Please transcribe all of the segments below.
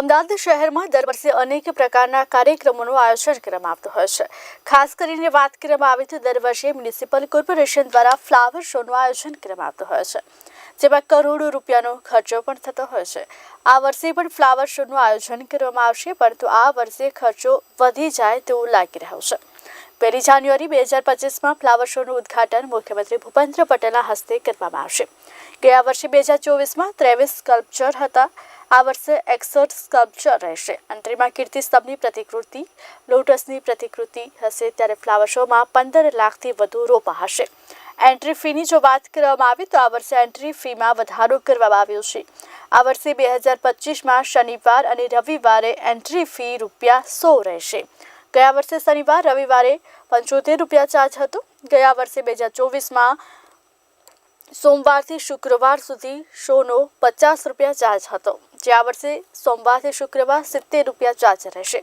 અમદાવાદ શહેરમાં દર વર્ષે અનેક પ્રકારના કાર્યક્રમોનું આયોજન કરવામાં આવતું હોય છે. ખાસ કરીને વાત કરવામાં આવે તો દર વર્ષે મ્યુનિસિપલ કોર્પોરેશન દ્વારા ફ્લાવર શોનું આયોજન કરવામાં આવતું હોય છે. જેમાં કરોડો રૂપિયાનો ખર્ચો પણ થતો હોય છે. આ વર્ષે પણ ફ્લાવર શોનું આયોજન કરવામાં આવશે, પરંતુ આ વર્ષે ખર્ચો વધી જાય તેવું લાગી રહ્યું છે. પહેલી જાન્યુઆરી બે હજાર પચીસમાં ફ્લાવર શોનું ઉદ્ઘાટન મુખ્યમંત્રી ભૂપેન્દ્ર પટેલના હસ્તે કરવામાં આવશે. ગયા વર્ષે બે હજાર ચોવીસમાં ત્રેવીસ સ્કલ્પચર હતા. આ વર્ષે એકસઠ સ્કલ્પચર રહેશે. એન્ટ્રીમાં કીર્તિ સ્તંભની પ્રતિકૃતિ લોટસની પ્રતિકૃતિ હશે. ત્યારે ફ્લાવર શોમાં પંદર લાખથી વધુ રોપા હશે. એન્ટ્રી ફીની જો વાત કરવામાં આવે, તો આ વર્ષે એન્ટ્રી ફીમાં વધારો કરવામાં આવ્યો છે. આ વર્ષે બે હજાર પચીસમાં શનિવાર અને રવિવારે એન્ટ્રી ફી રૂપિયા સો રહેશે. ગયા વર્ષે શનિવાર, રવિવારે પંચોતેર રૂપિયા ચાર્જ હતો. ગયા વર્ષે બે હજાર ચોવીસમાં સોમવારથી શુક્રવાર સુધી શોનો પચાસ રૂપિયા ચાર્જ હતો. જે આ વર્ષે સોમવારથી શુક્રવાર સિત્તેર રૂપિયા ચાર્જ રહેશે.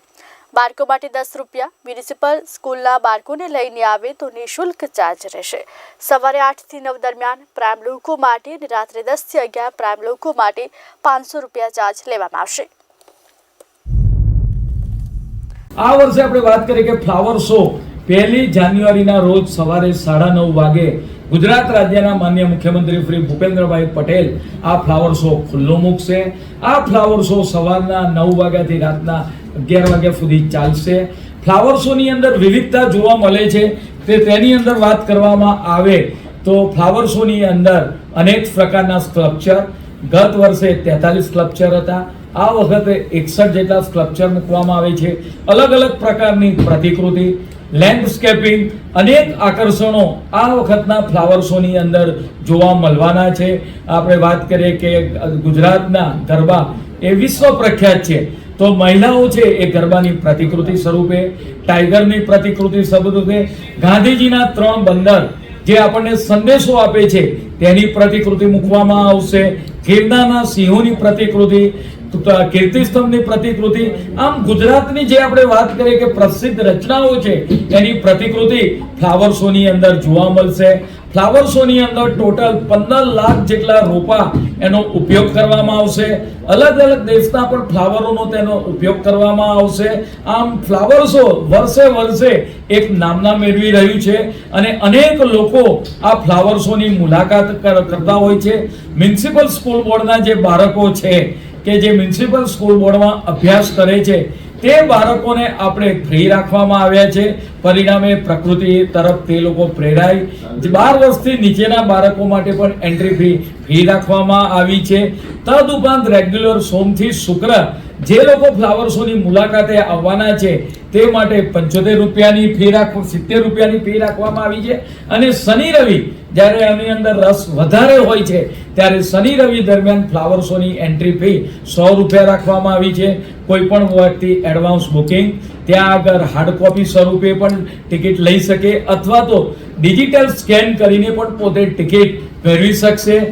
બાળકો માટે દસ રૂપિયા, મ્યુનિસિપલ સ્કૂલના બાળકોને લઈને આવે તો નિઃશુલ્ક ચાર્જ રહેશે. સવારે આઠથી નવ દરમિયાન પ્રાઇમ લોકો માટે અને રાત્રે દસથી અગિયાર પ્રાઇમ લોકો માટે પાંચસો રૂપિયા ચાર્જ લેવામાં આવશે. આ વર્ષે આપણે વાત કરીએ કે ફ્લાવર શો. પહેલી જાન્યુઆરીના રોજ સવારે સાડા નવ વાગે ગુજરાત રાજ્યના માન્ય મુખ્યમંત્રી શ્રી ભૂપેન્દ્રભાઈ પટેલ આ ફ્લાવર શો ખુલ્લો મૂકશે. આ ફ્લાવર શો સવારના નવ વાગ્યાથી રાતના અગિયાર વાગ્યા સુધી ચાલશે. ફ્લાવર શોની અંદર વિવિધતા જોવા મળે છે. તે તેની અંદર વાત કરવામાં આવે તો ફ્લાવર શોની અંદર અનેક પ્રકારના સ્કલ્પચર ગત વર્ષે તેતાલીસ સ્કલ્પચર હતા. આ વખતે એકસઠ જેટલા સ્કલ્પચર મૂકવામાં આવે છે. અલગ અલગ પ્રકારની પ્રતિકૃતિ. લેન્ડસ્કેપિંગ અનેક આકર્ષણો આ વખતના ફ્લાવર શોની અંદર જોવા મળવાના છે. આપણે વાત કરીએ કે ગુજરાતના ગરબા એ વિશ્વ પ્રખ્યાત છે. તો મહિલાઓ છે એ ગરબાની પ્રતિકૃતિ સ્વરૂપે, ટાઈગરની પ્રતિકૃતિ સ્વરૂપે, ગાંધીજીના ત્રણ બંદર જે આપણને સંદેશો આપે છે, તેની પ્રતિકૃતિ મૂકવામાં આવશે. ગિરનારના સિંહોની પ્રતિકૃતિ કીર્તિસ્તંભની પ્રતિકૃતિ, આમ ગુજરાતની જે આપણે વાત કરીએ કે પ્રસિદ્ધ રચનાઓ છે, એની પ્રતિકૃતિ ફ્લાવર શોની અંદર જોવા મળશે. ફ્લાવર શોની અંદર ટોટલ પંદર લાખ જેટલા રોપા એનો ઉપયોગ કરવામાં આવશે. અલગ અલગ દેશના પણ ફ્લાવરોનો તેનો ઉપયોગ કરવામાં આવશે. આમ ફ્લાવર શો વર્ષે વર્ષે એક નામના મેળવી રહ્યું છે અને અનેક લોકો આ ફ્લાવર શોની મુલાકાત કરતા હોય છે. મ્યુનિસિપલ સ્કૂલ બોર્ડના જે બાળકો છે કે જે મ્યુનિસિપલ સ્કૂલ બોર્ડમાં અભ્યાસ કરે છે, તે બાળકોને આપણે ફ્રી રાખવામાં આવ્યા છે. પરિણામે પ્રકૃતિ તરફ તે લોકો પ્રેરાય. બાર વર્ષથી નીચેના બાળકો માટે પણ એન્ટ્રી ફી ફી રાખવામાં આવી છે. તદુપરાંત રેગ્યુલર સોમથી શુક્ર જે લોકો ફ્લાવર શોની મુલાકાતે આવવાના છે, તે માટે પંચોતેર રૂપિયાની ફી રાખ સિત્તેર રૂપિયાની ફી રાખવામાં આવી છે. અને શનિ રવિ જ્યારે આની અંદર રસ વધારે હોય છે, ત્યારે શનિ રવિ દરમિયાન ફ્લાવર શોની એન્ટ્રી ફી સો રૂપિયા રાખવામાં આવી છે. કોઈ પણ વ્યક્તિ એડવાન્સ બુકિંગ, ત્યાં આગળ હાર્ડ કોપી સ્વરૂપે પણ ટિકિટ લઈ શકે, અથવા તો ડિજિટલ સ્કેન કરીને પણ પોતે ટિકિટ મેળવી શકશે.